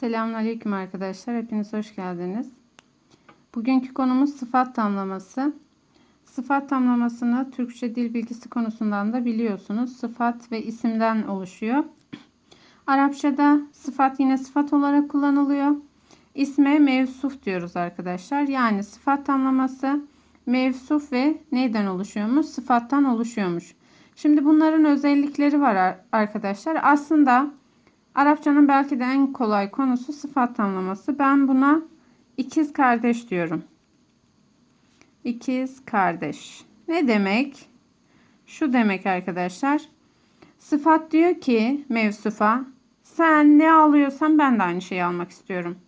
Selamünaleyküm arkadaşlar. Hepiniz hoş geldiniz. Bugünkü konumuz sıfat tamlaması. Sıfat tamlamasını Türkçe dil bilgisi konusundan da biliyorsunuz. Sıfat ve isimden oluşuyor. Arapçada sıfat yine sıfat olarak kullanılıyor. İsme mevsuf diyoruz arkadaşlar. Yani sıfat tamlaması mevsuf ve neyden oluşuyormuş? Sıfattan oluşuyormuş. Şimdi bunların özellikleri var arkadaşlar. Aslında Arapçanın belki de en kolay konusu sıfat tamlaması. Ben buna ikiz kardeş diyorum. İkiz kardeş. Ne demek? Şu demek arkadaşlar. Sıfat diyor ki mevsufa sen ne alıyorsan ben de aynı şeyi almak istiyorum.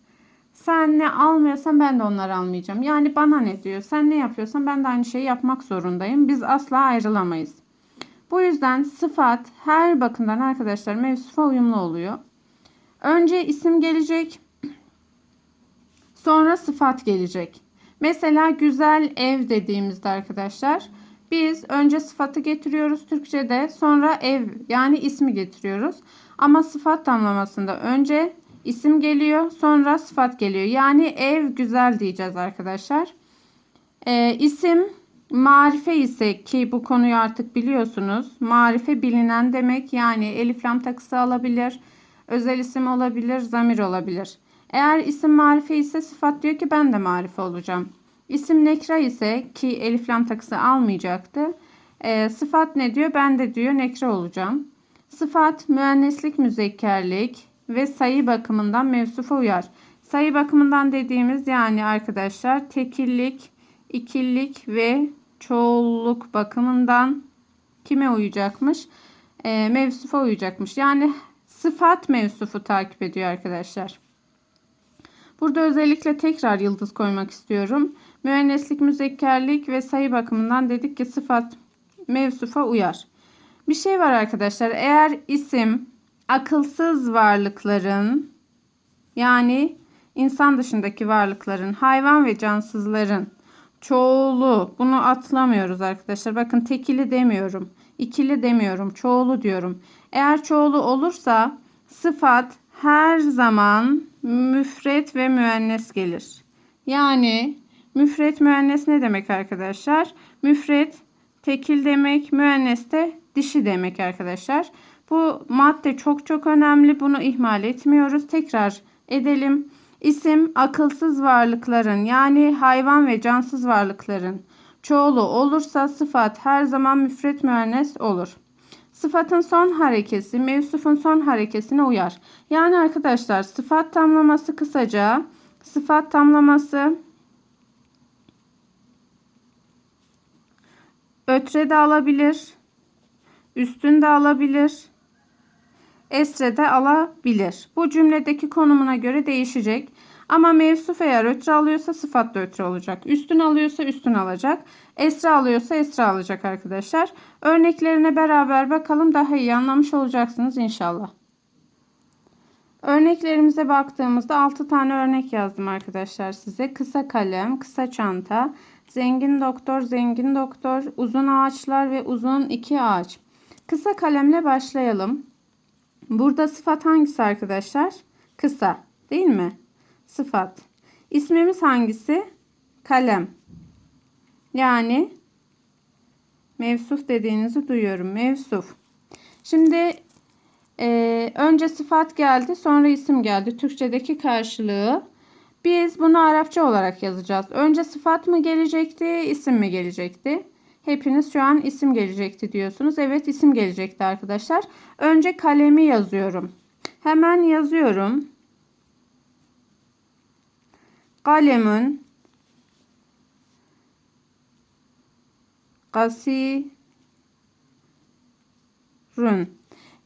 Sen ne almıyorsan ben de onları almayacağım. Yani bana ne diyor? Sen ne yapıyorsan ben de aynı şeyi yapmak zorundayım. Biz asla ayrılamayız. Bu yüzden sıfat her bakımdan arkadaşlar mevsufa uyumlu oluyor. Önce isim gelecek. Sonra sıfat gelecek. Mesela güzel ev dediğimizde arkadaşlar biz önce sıfatı getiriyoruz Türkçe'de sonra ev yani ismi getiriyoruz. Ama sıfat tamlamasında önce isim geliyor sonra sıfat geliyor. Yani ev güzel diyeceğiz arkadaşlar. Ee, isim Marife ise ki bu konuyu artık biliyorsunuz. Marife bilinen demek yani elif lam takısı alabilir. Özel isim olabilir, zamir olabilir. Eğer isim marife ise sıfat diyor ki ben de marife olacağım. İsim nekra ise ki elif lam takısı almayacaktı. E, sıfat ne diyor? Ben de diyor nekra olacağım. Sıfat müenneslik, müzekkerlik ve sayı bakımından mevsufa uyar. Sayı bakımından dediğimiz yani arkadaşlar tekillik, ikillik ve çoğulluk bakımından kime uyacakmış? E, mevsufa uyacakmış. Yani sıfat mevsufu takip ediyor arkadaşlar. Burada özellikle tekrar yıldız koymak istiyorum. Müenneslik, müzekkerlik ve sayı bakımından dedik ki sıfat mevsufa uyar. Bir şey var arkadaşlar. Eğer isim akılsız varlıkların yani insan dışındaki varlıkların, hayvan ve cansızların çoğulu bunu atlamıyoruz arkadaşlar. Bakın tekili demiyorum. ikili demiyorum. Çoğulu diyorum. Eğer çoğulu olursa sıfat her zaman müfret ve müennes gelir. Yani müfret müennes ne demek arkadaşlar? Müfret tekil demek, müennes de dişi demek arkadaşlar. Bu madde çok çok önemli. Bunu ihmal etmiyoruz. Tekrar edelim. İsim akılsız varlıkların yani hayvan ve cansız varlıkların çoğulu olursa sıfat her zaman müfret müennes olur. Sıfatın son harekesi mevsufun son harekesine uyar. Yani arkadaşlar sıfat tamlaması kısaca sıfat tamlaması ötre de alabilir. Üstün de alabilir. Esre de alabilir. Bu cümledeki konumuna göre değişecek. Ama mevsuf eğer ötre alıyorsa sıfat da ötre olacak. Üstün alıyorsa üstün alacak. Esra alıyorsa esra alacak arkadaşlar. Örneklerine beraber bakalım daha iyi anlamış olacaksınız inşallah. Örneklerimize baktığımızda 6 tane örnek yazdım arkadaşlar size. Kısa kalem, kısa çanta, zengin doktor, zengin doktor, uzun ağaçlar ve uzun iki ağaç. Kısa kalemle başlayalım. Burada sıfat hangisi arkadaşlar? Kısa değil mi? Sıfat. İsmimiz hangisi? Kalem. Yani mevsuf dediğinizi duyuyorum. Mevsuf. Şimdi e, önce sıfat geldi sonra isim geldi. Türkçedeki karşılığı. Biz bunu Arapça olarak yazacağız. Önce sıfat mı gelecekti, isim mi gelecekti? Hepiniz şu an isim gelecekti diyorsunuz. Evet isim gelecekti arkadaşlar. Önce kalemi yazıyorum. Hemen yazıyorum. Kalemun kasirun.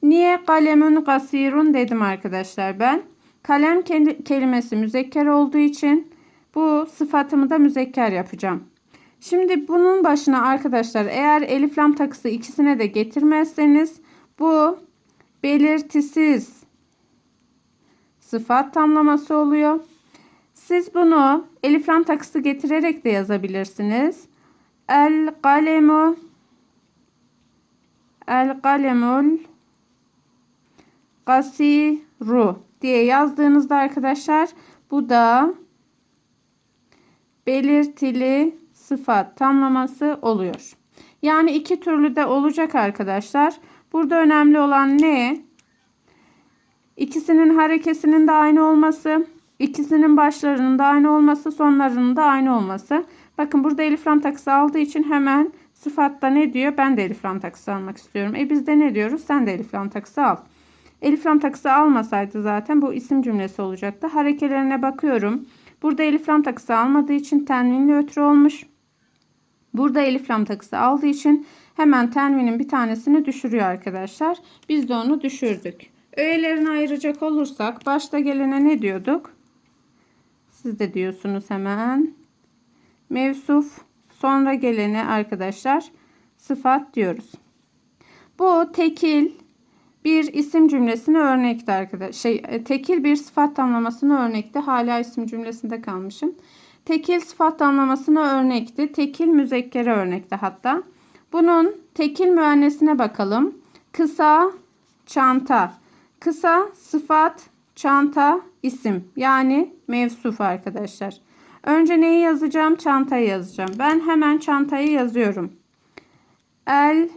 Niye kalemun kasirun dedim arkadaşlar ben. Kalem kelimesi müzekker olduğu için bu sıfatımı da müzekker yapacağım. Şimdi bunun başına arkadaşlar eğer elif lam takısı ikisine de getirmezseniz bu belirtisiz sıfat tamlaması oluyor. Siz bunu elif lam takısı getirerek de yazabilirsiniz. El kalemu el kalemul kasiru diye yazdığınızda arkadaşlar bu da belirtili sıfat tamlaması oluyor. Yani iki türlü de olacak arkadaşlar. Burada önemli olan ne? İkisinin harekesinin de aynı olması, ikisinin başlarının da aynı olması, sonlarının da aynı olması. Bakın burada elif lam takısı aldığı için hemen sıfatta ne diyor? Ben de elif lam takısı almak istiyorum. E biz de ne diyoruz? Sen de elif lam takısı al. Elif lam takısı almasaydı zaten bu isim cümlesi olacaktı. Harekelerine bakıyorum. Burada elif lam takısı almadığı için tenvinli ötürü olmuş. Burada elif lam takısı aldığı için hemen tenvinin bir tanesini düşürüyor arkadaşlar. Biz de onu düşürdük. Öğelerini ayıracak olursak başta gelene ne diyorduk? Siz de diyorsunuz hemen. Mevsuf sonra gelene arkadaşlar sıfat diyoruz. Bu tekil bir isim cümlesine örnekti arkadaşlar. Şey, tekil bir sıfat tamlamasına örnekti. Hala isim cümlesinde kalmışım. Tekil sıfat tamlamasına örnekti. Tekil müzekkere örnekti hatta. Bunun tekil müennesine bakalım. Kısa çanta. Kısa sıfat çanta isim. Yani mevsuf arkadaşlar. Önce neyi yazacağım? Çantayı yazacağım. Ben hemen çantayı yazıyorum. El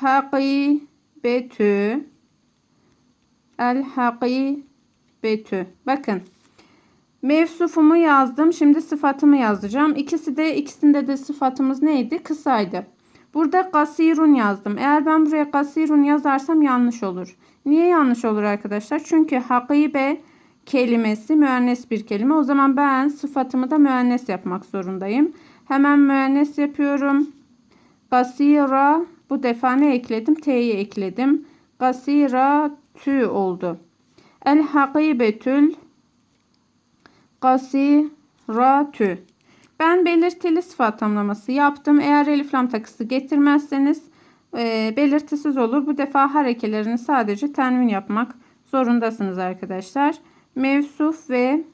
hakibetü el hakibetü bakın mevsufumu yazdım şimdi sıfatımı yazacağım. İkisi de ikisinde de sıfatımız neydi? Kısaydı. Burada kasirun yazdım. Eğer ben buraya kasirun yazarsam yanlış olur. Niye yanlış olur arkadaşlar? Çünkü hakibe kelimesi müennes bir kelime. O zaman ben sıfatımı da müennes yapmak zorundayım. Hemen müennes yapıyorum. Kasira bu defa ne ekledim? T'yi ekledim. Gasira tü oldu. El hakibetül gasiratü. Ben belirtili sıfat tamlaması yaptım. Eğer elif lam takısı getirmezseniz e, belirtisiz olur. Bu defa harekelerini sadece tenvin yapmak zorundasınız arkadaşlar. Mevsuf ve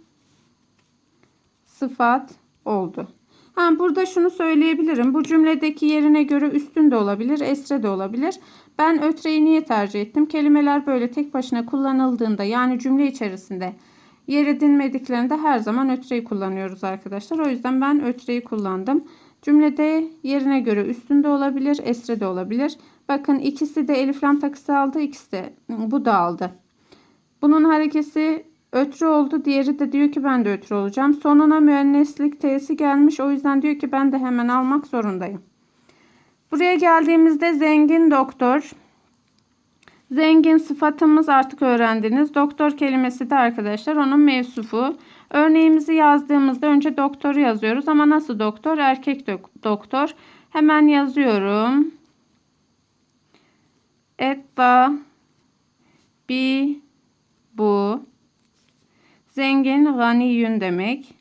sıfat oldu. Ha, burada şunu söyleyebilirim. Bu cümledeki yerine göre üstün de olabilir, esre de olabilir. Ben ötreyi niye tercih ettim? Kelimeler böyle tek başına kullanıldığında yani cümle içerisinde yer edinmediklerinde her zaman ötreyi kullanıyoruz arkadaşlar. O yüzden ben ötreyi kullandım. Cümlede yerine göre üstün de olabilir, esre de olabilir. Bakın ikisi de elif lam takısı aldı, ikisi de bu da aldı. Bunun harekesi ötrü oldu. Diğeri de diyor ki ben de ötrü olacağım. Sonuna müenneslik t'si gelmiş. O yüzden diyor ki ben de hemen almak zorundayım. Buraya geldiğimizde zengin doktor. Zengin sıfatımız artık öğrendiniz. Doktor kelimesi de arkadaşlar onun mevsufu. Örneğimizi yazdığımızda önce doktoru yazıyoruz ama nasıl doktor? Erkek doktor. Hemen yazıyorum. Etta bi bu Zengin ganiyün demek.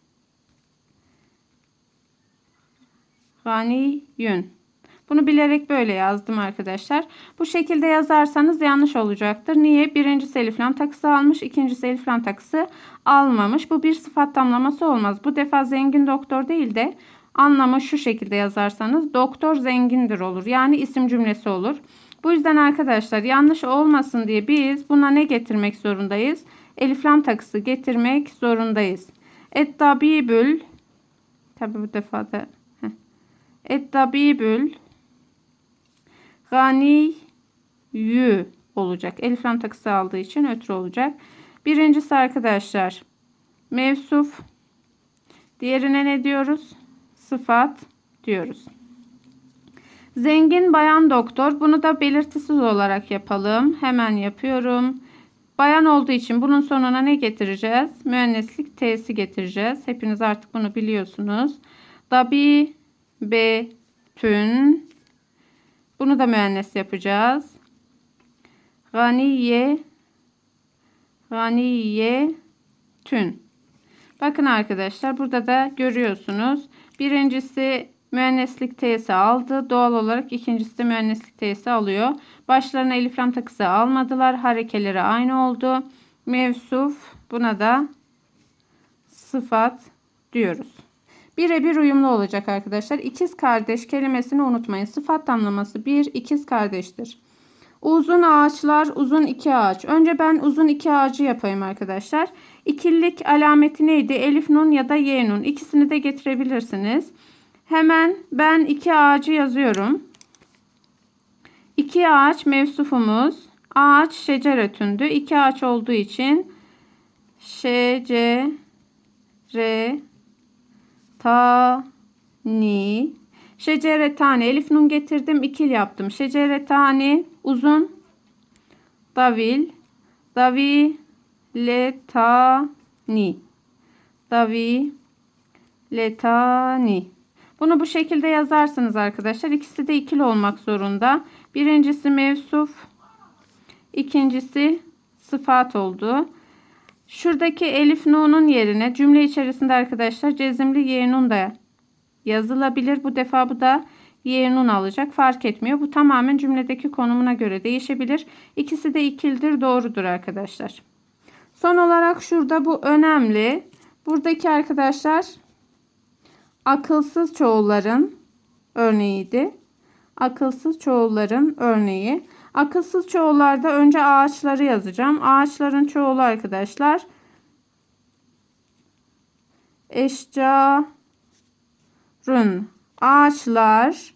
Ganiyün. Bunu bilerek böyle yazdım arkadaşlar. Bu şekilde yazarsanız yanlış olacaktır. Niye? Birinci elif lam takısı almış. ikinci elif lam takısı almamış. Bu bir sıfat tamlaması olmaz. Bu defa zengin doktor değil de anlamı şu şekilde yazarsanız doktor zengindir olur. Yani isim cümlesi olur. Bu yüzden arkadaşlar yanlış olmasın diye biz buna ne getirmek zorundayız? elif lam takısı getirmek zorundayız. Et-tabibül tabi bu defa da Et-tabibül ganiyü olacak. Elif lam takısı aldığı için ötürü olacak. Birincisi arkadaşlar mevsuf. Diğerine ne diyoruz? Sıfat diyoruz. Zengin bayan doktor. Bunu da belirtisiz olarak yapalım. Hemen yapıyorum. Bayan olduğu için bunun sonuna ne getireceğiz? Müenneslik t'si getireceğiz. Hepiniz artık bunu biliyorsunuz. Dabi betün bunu da müennes yapacağız. Ganiye ganiye tün. Bakın arkadaşlar burada da görüyorsunuz. Birincisi müenneslik t'si aldı. Doğal olarak ikincisi de müenneslik t'si alıyor. Başlarına elif takısı almadılar. Harekeleri aynı oldu. Mevsuf buna da sıfat diyoruz. Birebir uyumlu olacak arkadaşlar. İkiz kardeş kelimesini unutmayın. Sıfat tamlaması bir ikiz kardeştir. Uzun ağaçlar, uzun iki ağaç. Önce ben uzun iki ağacı yapayım arkadaşlar. İkililik alameti neydi? Elif nun ya da Y nun. İkisini de getirebilirsiniz. Hemen ben iki ağacı yazıyorum. İki ağaç mevsufumuz. Ağaç şeceretündü. İki ağaç olduğu için şecere ta ni şeceretane elif nun getirdim ikil yaptım. Şeceretane uzun. Davil. Davi letani davi letani bunu bu şekilde yazarsınız arkadaşlar. İkisi de ikili olmak zorunda. Birincisi mevsuf ikincisi sıfat oldu Şuradaki elif nun'un yerine cümle içerisinde arkadaşlar cezimli y nun da yazılabilir. Bu defa bu da y nun alacak. Fark etmiyor. Bu tamamen cümledeki konumuna göre değişebilir. İkisi de ikildir. Doğrudur arkadaşlar. Son olarak şurada bu önemli. Buradaki arkadaşlar akılsız çoğulların örneğiydi. Akılsız çoğulların örneği. Akılsız çoğullarda önce ağaçları yazacağım. Ağaçların çoğulu arkadaşlar. Eşcarın ağaçlar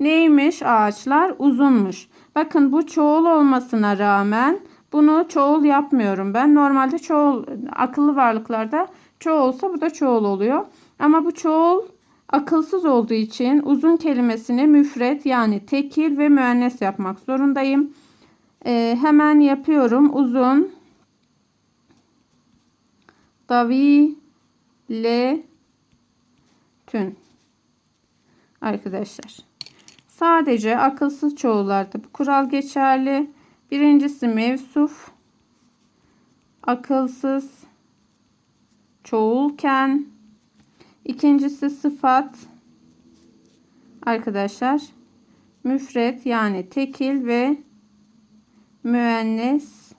neymiş ağaçlar uzunmuş. Bakın bu çoğul olmasına rağmen bunu çoğul yapmıyorum ben. Normalde çoğul akıllı varlıklarda çoğul olsa bu da çoğul oluyor. Ama bu çoğul akılsız olduğu için uzun kelimesini müfret yani tekil ve müennes yapmak zorundayım. Ee, hemen yapıyorum. Uzun davi le tün arkadaşlar. Sadece akılsız çoğullarda bu kural geçerli. Birincisi mevsuf akılsız çoğulken İkincisi sıfat arkadaşlar müfret yani tekil ve müennes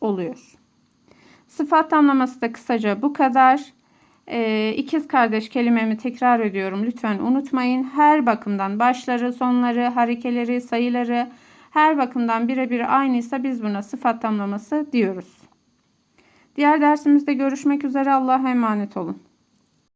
oluyor. Sıfat tamlaması da kısaca bu kadar. Ee, ikiz kardeş kelimemi tekrar ediyorum. Lütfen unutmayın. Her bakımdan başları, sonları, harekeleri, sayıları her bakımdan birebir aynıysa biz buna sıfat tamlaması diyoruz. Diğer dersimizde görüşmek üzere. Allah'a emanet olun.